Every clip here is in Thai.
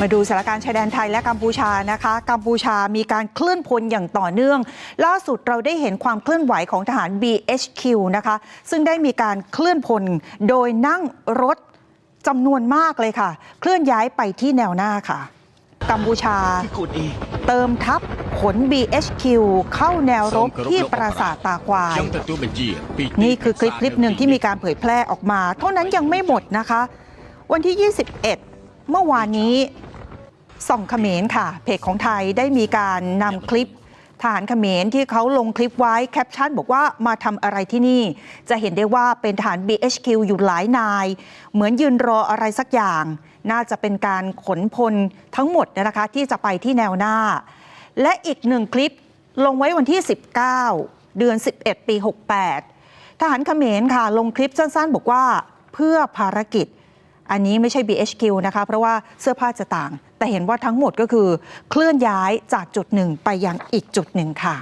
มาดูสถานการณ์ชายแดนไทยและกัมพูชานะคะ กัมพูชามีการเคลื่อนพลอย่างต่อเนื่อง ล่าสุดเราได้เห็นความเคลื่อนไหวของทหาร BHQ นะคะ ซึ่งได้มีการเคลื่อนพลโดยนั่งรถจำนวนมากเลยค่ะ เคลื่อนย้ายไปที่แนวหน้าค่ะ กัมพูชาเติมทัพขน BHQ เข้าแนวรบที่ปราสาทตาควาย นี่คือคลิปคลิปหนึ่งที่มีการเผยแพร่ออกมา เท่านั้นยังไม่หมดนะคะ วันที่ 21 เมื่อวานนี้ ส่องเขมรค่ะ เพจของไทยได้มีการนำคลิปทหารเขมรที่เขาลงคลิปไว้แคปชั่นบอกว่ามาทำอะไรที่นี่ จะเห็นได้ว่าเป็นทหาร BHQ อยู่หลายนาย เหมือนยืนรออะไรสักอย่าง น่าจะเป็นการขนพลทั้งหมดนะคะที่จะไปที่แนวหน้า และอีกหนึ่งคลิปลงไว้วันที่ 19 เดือน 11 ปี 68 ทหารเขมรค่ะ ลงคลิปสั้นๆ บอกว่าเพื่อภารกิจ อันนี้ไม่ใช่ BHQ นะคะ เพราะว่าเสื้อผ้าจะต่าง แต่เห็นว่าทั้งหมดก็คือ เคลื่อนย้ายจากจุดหนึ่งไปยังอีกจุดหนึ่งค่ะ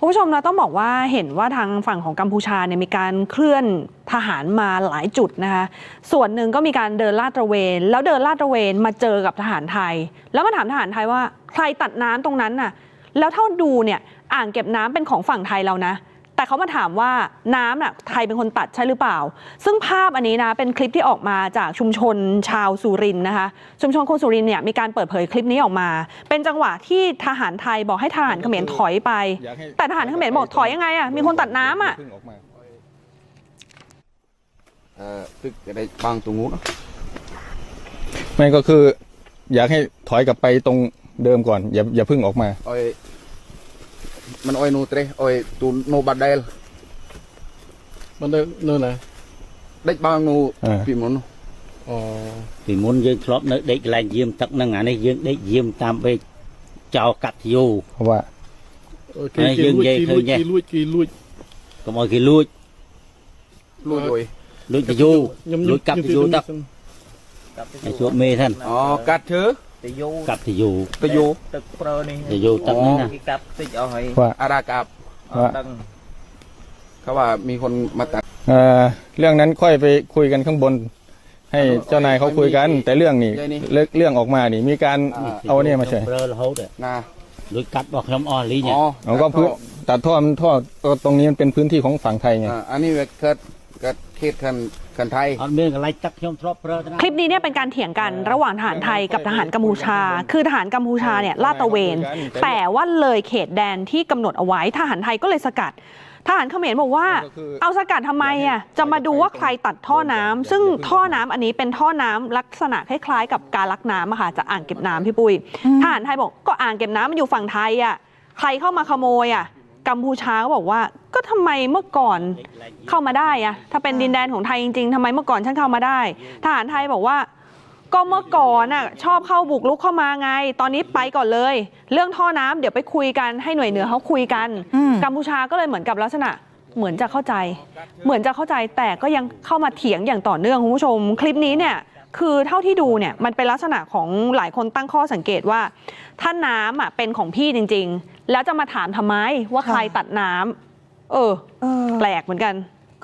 คุณผู้ชมเราต้องบอกว่าเห็นว่าทางฝั่งของกัมพูชาเนี่ยมีการเคลื่อนทหารมาหลายจุดนะคะส่วนหนึ่งก็มีการเดินลาดตระเวน แล้วเดินลาดตระเวนมาเจอกับทหารไทย แล้วมาถามทหารไทยว่าใครตัดน้ำตรงนั้นน่ะแล้วเท่าดูเนี่ยอ่างเก็บน้ำเป็นของฝั่งไทยเรานะ แต่เขามาถามว่าน้ำน่ะไทยเป็นคนตัดใช่หรือเปล่า ซึ่งภาพอันนี้นะเป็นคลิปที่ออกมาจากชุมชนชาวสุรินนะคะ ชุมชนคนสุรินเนี่ยมีการเปิดเผยคลิปนี้ออกมา เป็นจังหวะที่ทหารไทยบอกให้ทหารเขมรถอยไป แต่ทหารเขมรบอกถอยยังไงอะมีคนตัดน้ำอะเออตึกจะได้บางตรงนู้นไม่ก็คือ อยากให้ถอยกลับไปตรงเดิมก่อน อย่าอย่าพิ่งออกมา មិនអុយនោះទេអុយទូនោះបាដែលមិននៅនៅណាដេកបាងនោះពីមុននោះអូពីមុនយើងធ្លាប់នៅដេកកន្លែងយាមទឹកហ្នឹងអានេះយើងដេកយាមតាមវេកចោកាត់យោបាទគេយើងនិយាយឃើញគេលួចគេលួចកុំឲ្យគេលួចលួចអុយលួចកយោលួចកាត់កយោទឹកកាត់ជួបមេហ្នឹងអូកាត់ឈើ កាប់ធ្យោ ទៅយោ ទឹកព្រើនេះ ធ្យោទឹកហ្នឹងណា គេកាប់តិចអស់ហើយ ว่า អារ៉ាកាប់ ว่า ដឹង เขาว่ามีคนมาตัด เอ่อเรื่องนั้นค่อยไปคุยกันข้างบน ให้เจ้านายเขาคุยกัน แต่เรื่องนี้เรื่องเรื่องออกมานี่ มีการเอาเนี่ยมาใช่ ប្រើរហូត ណា លួចកាត់របស់ខ្ញុំអស់លីង อ๋อ เราก็พื้นตัดท่อมันท่อตรงนี้มันเป็นพื้นที่ของฝั่งไทยไง อ่าอันนี้វាកើតកើតเขตคัน กันไทย คลิปนี้เนี่ยเป็นการเถียงกันระหว่างทหารไทยกับทหารกัมพูชา คือทหารกัมพูชาเนี่ยลาตะเวน แต่ว่าเลยเขตแดนที่กำหนดเอาไว้ทหารไทยก็เลยสกัดทหารเขมรบอกว่าเอาสกัดทำไมอะจะมาดูว่าใครตัดท่อน้ำ ซึ่งท่อน้ำอันนี้เป็นท่อน้ำลักษณะคล้ายๆ กับการลักน้ำอะค่ะจะอ่างเก็บน้ำพี่ปุ้ยทหารไทยบอกก็อ่างเก็บน้ำมันอยู่ฝั่งไทยอะใครเข้ามาขโมยอะ กัมพูชาก็บอกว่า ก็ทำไมเมื่อก่อนเข้ามาได้อะถ้าเป็นดินแดนของไทยจริงๆทำไมเมื่อก่อนฉันเข้ามาได้ทหารไทยบอกว่า ก็เมื่อก่อนน่ะชอบเข้าบุกลุกเข้ามาไง ตอนนี้ไปก่อนเลย เรื่องท่อน้ำเดี๋ยวไปคุยกันให้หน่วยเหนือเขาคุยกันอืมกัมพูชาก็เลยเหมือนกับลักษณะเหมือนจะเข้าใจ เหมือนจะเข้าใจแต่ก็ยังเข้ามาเถียงอย่างต่อเนื่องคุณผู้ชม คลิปนี้เนี่ยคือเท่าที่ดูเนี่ยมันเป็นลักษณะของหลายคนตั้งข้อสังเกตว่า ถ้าน้ำอะเป็นของพี่จริงๆ แล้วจะมาถามทำไมว่าใครตัดน้ำเออ เออ แปลกเหมือนกัน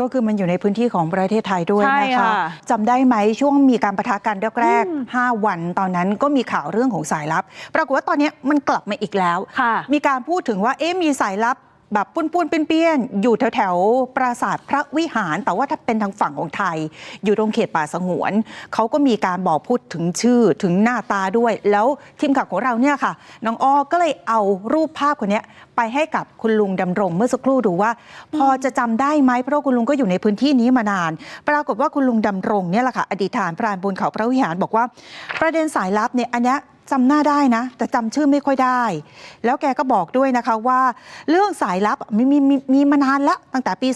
ก็คือมันอยู่ในพื้นที่ของประเทศไทยด้วยใช่นะคะค่ะจำได้ไหมช่วงมีการประทะกันแรกๆ5วันตอนนั้นก็มีข่าวเรื่องของสายลับ ปรากฏว่าตอนนี้มันกลับมาอีกแล้ว ค่ะ มีการพูดถึงว่าเอ๊ะมีสายลับ แบบปุ้นปุ้นๆเปี้ยนๆอยู่แถวแถวๆปราสาทพระวิหาร แต่ว่าถ้าเป็นทางฝั่งของไทย อยู่ตรงเขตป่าสงวนเขาก็มีการบอกพูดถึงชื่อถึงหน้าตาด้วย แล้วทีมข่าวของเราเนี่ยค่ะน้องอ้อก็เลยเอารูปภาพคนนี้ไปให้กับคุณลุงดำรงเมื่อสักครู่ดูว่า พอจะจำได้ไหมเพราะคุณลุงก็อยู่ในพื้นที่นี้มานาน ปรากฏว่าคุณลุงดำรงเนี่ยแหละค่ะอดีตฐานพรานบนเขาพระวิหารบอกว่า ประเด็นสายลับเนี่ยอันเนี้ย จำหน้าได้นะ แต่จำชื่อไม่ค่อยได้ แล้วแกก็บอกด้วยนะคะว่า เรื่องสายลับมีมีมีมีมานานแล้วตั้งแต่ปี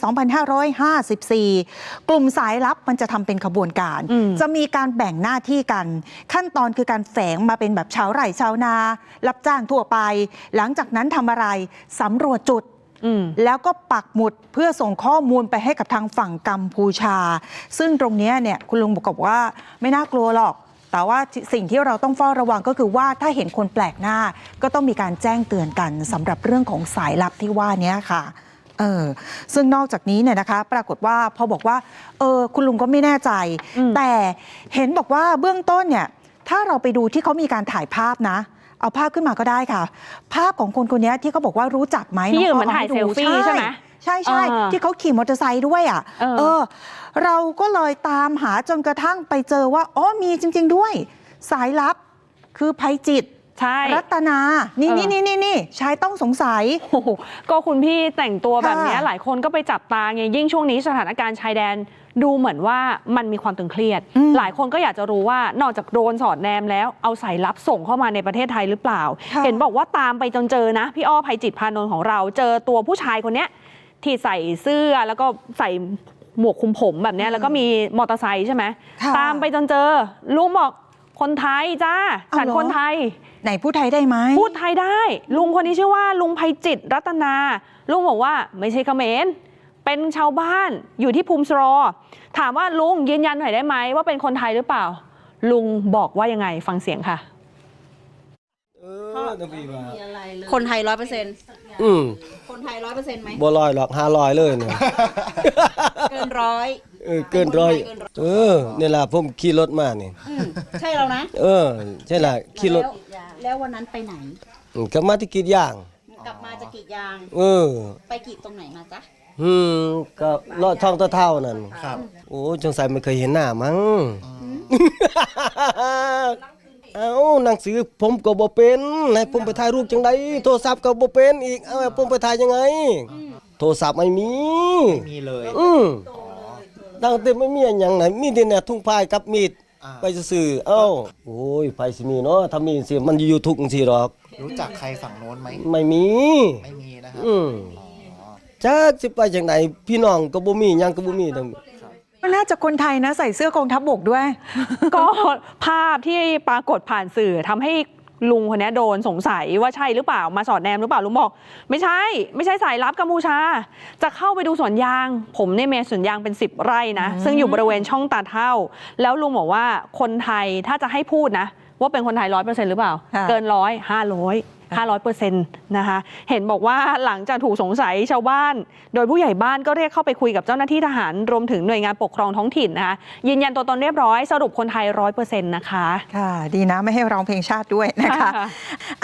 2554 กลุ่มสายลับมันจะทำเป็นขบวนการ อืม จะมีการแบ่งหน้าที่กัน ขั้นตอนคือการแฝงมาเป็นแบบชาวไร่ชาวนา รับจ้างทั่วไป หลังจากนั้นทำอะไรสำรวจจุด อืม แล้วก็ปักหมุดเพื่อส่งข้อมูลไปให้กับทางฝั่งกัมพูชา ซึ่งตรงเนี้ยเนี่ยคุณลุงบอกว่าไม่น่ากลัวหรอก แต่ว่าสิ่งที่เราต้องเฝ้าระวังก็คือว่าถ้าเห็นคนแปลกหน้า ก็ต้องมีการแจ้งเตือนกันสำหรับเรื่องของสายลับที่ว่าเนี้ยค่ะเออซึ่งนอกจากนี้เนี่ยนะคะ ปรากฏว่าพอบอกว่าเออคุณลุงก็ไม่แน่ใจอืมแต่เห็นบอกว่าเบื้องต้นเนี่ยถ้าเราไปดูที่เขามีการถ่ายภาพนะ เอาภาพขึ้นมาก็ได้ค่ะ ภาพของคนคนนี้ที่เขาบอกว่ารู้จักไหมที่ยืนงเหมือนถ่ายดูเซลฟี่ใช่ไหม ใช่ใช่อ่าที่เขาขี่มอเตอร์ไซค์ด้วยอะเออเออ เราก็เลยตามหาจนกระทั่งไปเจอว่าอ๋อมีจริง ๆ ด้วย สายลับคือภัยจิต ใช่ รัตนา นี่เออ นี่นี่นี่นี่ชายต้องสงสัย โอ้โหก็คุณพี่แต่งตัวแบบเนี้ยค่ะ หลายคนก็ไปจับตาไงยิ่งช่วงนี้สถานการณ์ชายแดนดูเหมือนว่ามันมีความตึงเครียดอืมหลายคนก็อยากจะรู้ว่านอกจากโดรนสอดแนมแล้วเอาสายลับส่งเข้ามาในประเทศไทยหรือเปล่า ค่ะ เห็นบอกว่าตามไปจนเจอนะ พี่อ้อภัยจิตพานนท์ของเราเจอตัวผู้ชายคนเนี้ย ที่ใส่เสื้อแล้วก็ใส่หมวกคลุมผมแบบเนี้ยแล้วก็มีมอเตอร์ไซค์ใช่ไหมค่ะ ตามไปจนเจอ ลุงบอกคนไทยจ้าเอาฉันเหรอคนไทย ไหนพูดไทยได้ไหมพูดไทยได้ ลุงคนนี้ชื่อว่าลุงภัยจิตรัตนา ลุงบอกว่าไม่ใช่เขมรเป็นชาวบ้านอยู่ที่ภูมิสรอ ถามว่าลุงยืนยันหน่อยได้ไหมว่าเป็นคนไทยหรือเปล่า ลุงบอกว่ายังไงฟังเสียงค่ะคนไทยร้อยเปอร์เซ็นต์ อืมคนไทยร้อยเปอร์เซ็นต์ไหมบ่ลอยหรอกห้าลอยเลยเนี่ย เกินร้อยเออเกินร้อยเออนี่ล่ะผมขี่รถมานี่ อืมใช่เรานะเออ ใช่ล่ะขี่รถแล้วแล้ววันนั้นไปไหน อืมก็มาที่กรีดยาง กลับมาจะกรีดยางเออ ไปกรีดตรงไหนมาจ๊ะอืมก็ลอดช่องตะเท่านั่น ครับ โอ้สงสัยไม่เคยเห็นหน้ามั้ง เอ้าหนังสือผมก็บ่เป็นให้ผมไปถ่ายรูปจังไดโทรศัพท์ก็บ่เป็นอีกเอ้าให้ผมไปถ่ายยังไง โทรศัพท์ไม่มี มีเลยอืมดังแต่ไม่มีอนหย่างไหนมีแต่เนี่ยทุ่งพายกับมีดไปซื่อๆเอ้าโอ้ยไผสิมีเนาะถ้ามีสิมันอยู่ทุกจังซี่หรอก รู้จักใครฝั่งโน้นไหมไม่มี ไม่มีนะครับอืมจักสิไปจังไดพี่น้องก็บ่มีหยังก็บ่มีทั้ง น่าจะคนไทยนะใส่เสื้อกองทัพบกด้วย ก็ภาพที่ปรากฏผ่านสื่อทำให้ลุงคนนี้โดนสงสัยว่าใช่หรือเปล่ามาสอดแนมหรือเปล่าลุงบอก ไม่ใช่ ไม่ใช่สายลับกัมพูชา จะเข้าไปดูสวนยาง ผมเนี่ยเมสวนยางเป็น 10 ไร่นะซึ่งอยู่บริเวณช่องตาเท่า แล้วลุงบอกว่าคนไทยถ้าจะให้พูดนะ ว่าเป็นคนไทยร้อยเปอร์เซ็นต์หรือเปล่าค่ะเกินร้อยห้าร้อย ห้าร้อยเปอร์เซ็นต์นะคะเห็นบอกว่าหลังจากถูกสงสัยชาวบ้าน โดยผู้ใหญ่บ้านก็เรียกเข้าไปคุยกับเจ้าหน้าที่ทหาร รวมถึงหน่วยงานปกครองท้องถิ่นนะคะยืนยันตัวตนเรียบร้อยสรุปคนไทยร้อยเปอร์เซ็นต์นะคะค่ะดีนะไม่ให้ร้องเพลงชาติด้วยนะคะค่ะ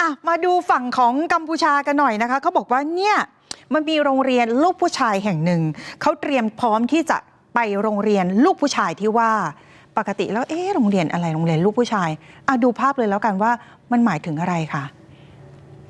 อะมาดูฝั่งของกัมพูชากันหน่อยนะคะเขาบอกว่าเนี่ยมันมีโรงเรียนลูกผู้ชายแห่งหนึ่งเขาเตรียมพร้อมที่จะไปโรงเรียนลูกผู้ชายที่ว่าปกติแล้วเอ๊ะโรงเรียนอะไรโรงเรียนลูกผู้ชายอะดูภาพเลยแล้วกันว่ามันหมายถึงอะไรค่ะ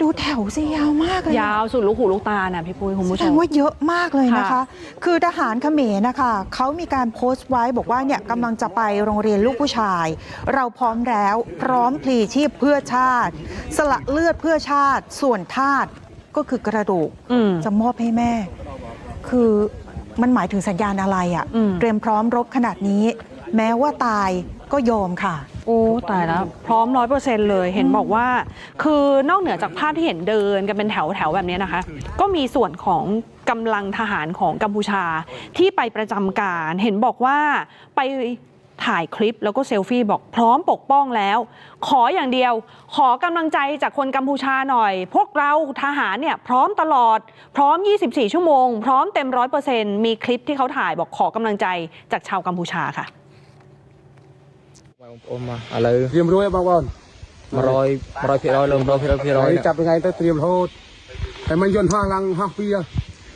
ดูแถวสิยาวมากเลยยาวสุดลูกหูลูกตาน่ะพี่ปุ้ยคุณผู้แสชดม งว่าเยอะมากเลยนะคะ ค่ะคือทหารเขมรนะคะ เขามีการโพสต์ไว้บอกว่าเนี่ยกำลังจะไปโรงเรียนลูกผู้ชาย เราพร้อมแล้วพร้อมพลีชีพเพื่อชาติ สละเลือดเพื่อชาติ ส่วนทาสก็คือกระดูก อืมจะมอบให้แม่ คือมันหมายถึงสัญญาณอะไรอะ่ะ อืม เตรียมพร้อมรบขนาดนี้ แม้ว่าตายก็ยอมค่ะ โอ้ตายแล้ว พร้อมร้อยเปอร์เซ็นต์เลยเห็นบอกว่า คือนอกเหนือจากภาพที่เห็นเดินกันเป็นแถวแถวแบบนี้นะคะ ก็มีส่วนของกำลังทหารของกัมพูชาที่ไปประจำการ เห็นบอกว่าไปถ่ายคลิปแล้วก็เซลฟี่บอกพร้อมปกป้องแล้ว ขออย่างเดียว ขอกำลังใจจากคนกัมพูชาหน่อย พวกเราทหารเนี่ยพร้อมตลอด พร้อม 24 ชั่วโมง พร้อมเต็มร้อยเปอร์เซ็นต์มีคลิปที่เขาถ่ายบอกขอกำลังใจจากชาวกัมพูชาค่ะ បងប្អូនមកឥឡូវត្រៀមរួចបងប្អូន100 100%លើ100%ចាប់ថ្ងៃទៅត្រៀមរហូតតែមិនយន្តហោះឡើងហោះពី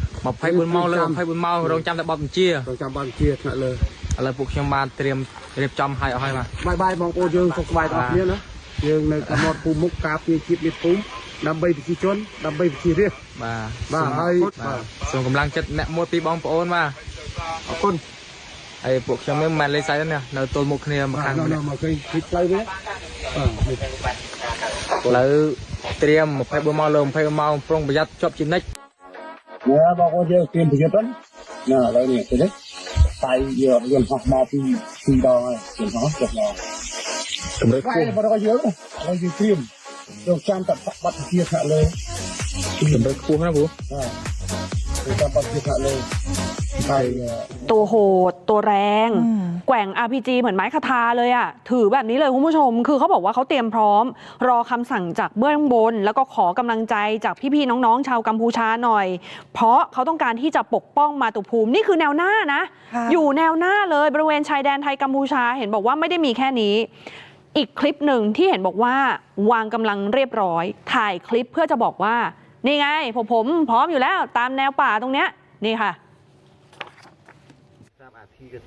24ម៉ោងលើ24ម៉ោងរងចាំតែបបបញ្ជារងចាំបបបញ្ជាថ្នាក់លើឥឡូវពួកខ្ញុំបានត្រៀមរៀបចំឲ្យអស់ហើយបាទបាយបាយបងប្អូនយើងសុខសប្បាយទាំងអស់គ្នាណាយើងនៅកំណត់ភូមិមុខការពារជាតិមាសភូមិដើម្បីប្រជាជនដើម្បីប្រជារាស្ត្របាទបាទហើយសូមកម្លាំងចិត្តអ្នកមួយពីបងប្អូនបាទអរគុណ ហើយពួកខ្ញុំមិនមែនលេខសាច់ទេនៅទល់មុខគ្នាមកខាងនេះមកឃើញពីផ្លូវនេះបាទផ្លូវត្រៀម24ម៉ោងលើ24ម៉ោងប្រុងប្រយ័ត្នជាប់ជានិច្ចណាបងប្អូនយើងត្រៀមប្រយ័ត្នណាឥឡូវនេះទេតែយើងយន្តហោះមកពីពីដងហើយយន្តហោះចុះឡើងតម្រូវគោបងប្អូនយើងឥឡូវយើងត្រៀមយើងចាំតបត្តិជាខាងលើតម្រូវខ្ពស់ណាបងគឺតបត្តិជាខាងលើ lên. Thầy ตัวโหด ตัวแรงอืมแกว่ง RPG เหมือนไม้คาทาเลยอะถือแบบนี้เลยคุณผู้ชม คือเขาบอกว่าเขาเตรียมพร้อม รอคำสั่งจากเบื้องบน แล้วก็ขอกำลังใจจากพี่ๆน้องๆ ชาวกัมพูชาหน่อย เพราะเขาต้องการที่จะปกป้องมาตุภูมิ นี่คือแนวหน้านะค่ะอยู่แนวหน้าเลยบริเวณชายแดนไทยกัมพูชาเห็นบอกว่าไม่ได้มีแค่นี้อีกคลิปหนึ่งที่เห็นบอกว่าวางกำลังเรียบร้อย ถ่ายคลิปเพื่อจะบอกว่า นี่ไงผมผมพร้อมอยู่แล้วตามแนวป่าตรงเนี้ยนี่ค่ะ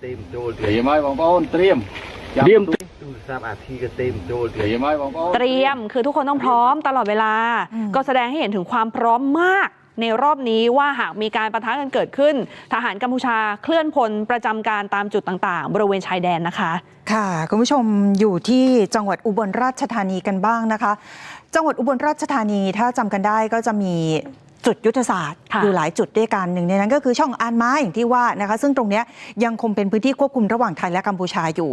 เตรียมไว้บองโอนเตรียมเตรียมเตรียมไว้บองโอนเตรียมคือทุกคนต้องพร้อมตลอดเวลาอืมก็แสดงให้เห็นถึงความพร้อมมากในรอบนี้ว่าหากมีการประทะกันเกิดขึ้น ทหารกัมพูชาเคลื่อนพลประจำการตามจุดต่างๆ บริเวณชายแดนนะคะ ค่ะ คุณผู้ชมอยู่ที่จังหวัดอุบลราชธานีกันบ้างนะคะ จังหวัดอุบลราชธานีถ้าจำกันได้ก็จะมี จุดยุทธศาสตร์ค่ะอยู่หลายจุดด้วยกันหนึ่งในนั้นก็คือช่องอานไม้อย่างที่ว่านะคะซึ่งตรงเนี้ยยังคงเป็นพื้นที่ควบคุมระหว่างไทยและกัมพูชาอยู่